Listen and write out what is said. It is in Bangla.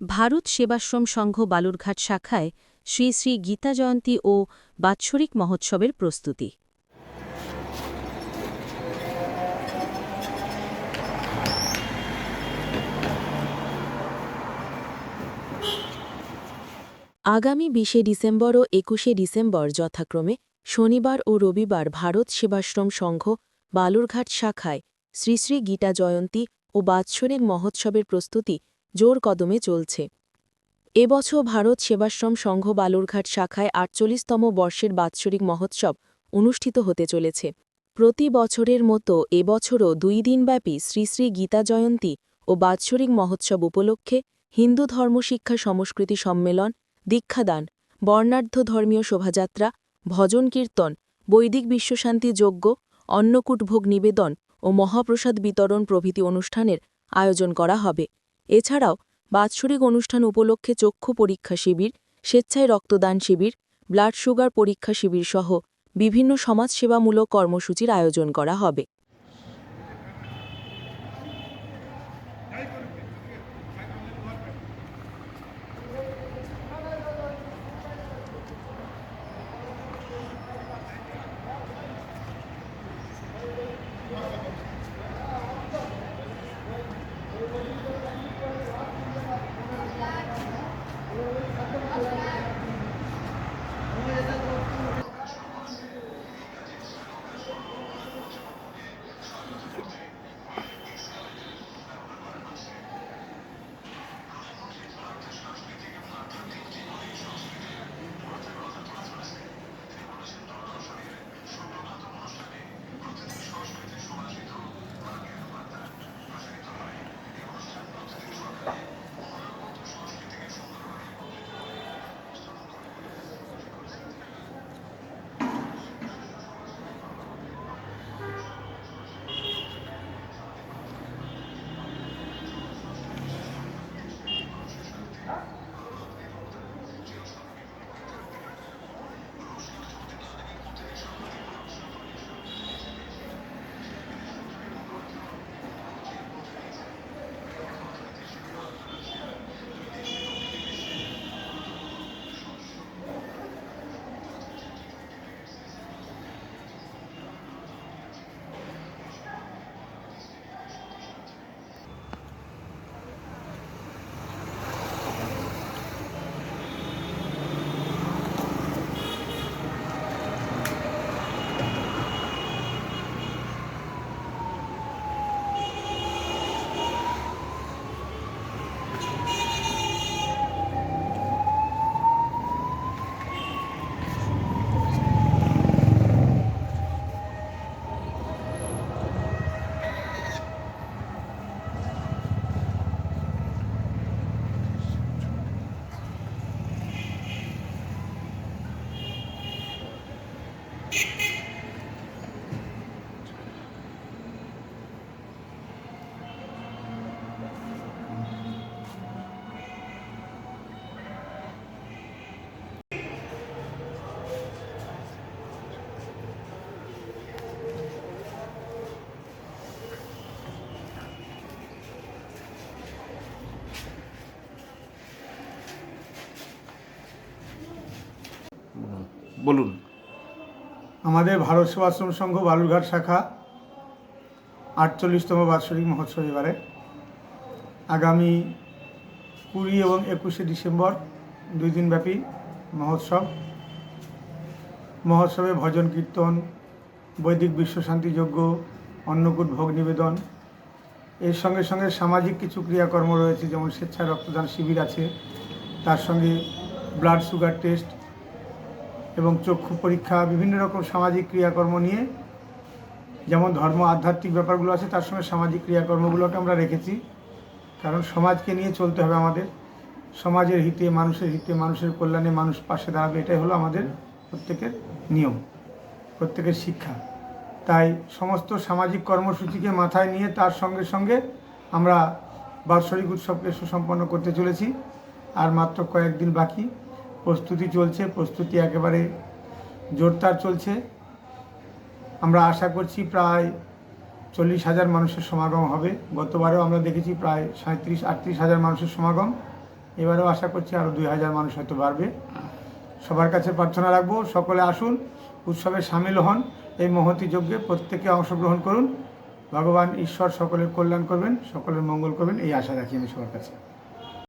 ভারত সেবাশ্রম সংঘ বালুরঘাট শাখায় শ্রী শ্রী গীতা জয়ন্তী ও বাৎসরিক মহোৎসবের প্রস্তুতি। আগামী বিশে ডিসেম্বর ও একুশে ডিসেম্বর যথাক্রমে শনিবার ও রবিবার ভারত সেবাশ্রম সংঘ বালুরঘাট শাখায় শ্রী শ্রী গীতা জয়ন্তী ও বাৎসরিক মহোৎসবের প্রস্তুতি জোর কদমে চলছে। এবছর ভারত সেবাশ্রম সংঘ বালুরঘাট শাখায় আটচল্লিশতম বর্ষের বাৎসরিক মহোৎসব অনুষ্ঠিত হতে চলেছে। প্রতি বছরের মতো এবছরও দুই দিনব্যাপী শ্রী শ্রী গীতা জয়ন্তী ও বাৎসরিক মহোৎসব উপলক্ষে হিন্দু ধর্মশিক্ষা সংস্কৃতি সম্মেলন, দীক্ষাদান, বর্ণাঢ্য ধর্মীয় শোভাযাত্রা, ভজন কীর্তন, বৈদিক বিশ্বশান্তি যজ্ঞ, অন্নকূটভোগ নিবেদন ও মহাপ্রসাদ বিতরণ প্রভৃতি অনুষ্ঠানের আয়োজন করা হবে। এছাড়াও, বাৎসরিক অনুষ্ঠান উপলক্ষে চক্ষু পরীক্ষা শিবির, স্বেচ্ছায় রক্তদান শিবির, ব্লাড সুগার পরীক্ষা শিবির সহ বিভিন্ন সমাজসেবামূলক কর্মসূচির আয়োজন করা হবে। বলুন। আমাদের ভারত সেবাশ্রম সংঘ বালুরঘাট শাখা আটচল্লিশতম বাৎসরিক মহোৎসব এবারে। আগামী কুড়ি এবং একুশে ডিসেম্বর দুই দিনব্যাপী মহোৎসব। মহোৎসবে ভজন, কীর্তন, বৈদিক বিশ্বশান্তি যজ্ঞ, অন্নকূট ভোগ নিবেদন। এর সঙ্গে সঙ্গে সামাজিক কিছু ক্রিয়াকর্ম রয়েছে, যেমন স্বেচ্ছায় রক্তদান শিবির আছে। তার সঙ্গে ব্লাড সুগার টেস্ট এবং চক্ষু পরীক্ষা, বিভিন্ন রকম সামাজিক ক্রিয়াকর্ম নিয়ে, যেমন ধর্ম, আধ্যাত্মিক ব্যাপারগুলো আছে, তার সঙ্গে সামাজিক ক্রিয়াকর্মগুলোকে আমরা রেখেছি। কারণ সমাজকে নিয়ে চলতে হবে আমাদের। সমাজের হিতে, মানুষের হিতে, মানুষের কল্যাণে মানুষ পাশে দাঁড়াবে, এটাই হলো আমাদের প্রত্যেকের নিয়ম, প্রত্যেকের শিক্ষা। তাই সমস্ত সামাজিক কর্মসূচিকে মাথায় নিয়ে তার সঙ্গে সঙ্গে আমরা বাৎসরিক উৎসবকে সুসম্পন্ন করতে চলেছি। আর মাত্র কয়েকদিন বাকি প্রস্তুতি চলছে, প্রস্তুতি একেবারে জোরদার চলছে। আমরা আশা করছি প্রায় চল্লিশ হাজার মানুষের সমাগম হবে। গতবারেও আমরা দেখেছি প্রায় সাঁত্রিশ, আটত্রিশ হাজার মানুষের সমাগম। এবারেও আশা করছি আরও দুই হাজার মানুষ হয়তো বাড়বে। সবার কাছে প্রার্থনা রাখব, সকলে আসুন, উৎসবে সামিল হন, এই মহতি যজ্ঞে প্রত্যেকে অংশগ্রহণ করুন। ভগবান ঈশ্বর সকলের কল্যাণ করবেন, সকলের মঙ্গল করবেন, এই আশা রাখি আমি সবার কাছে।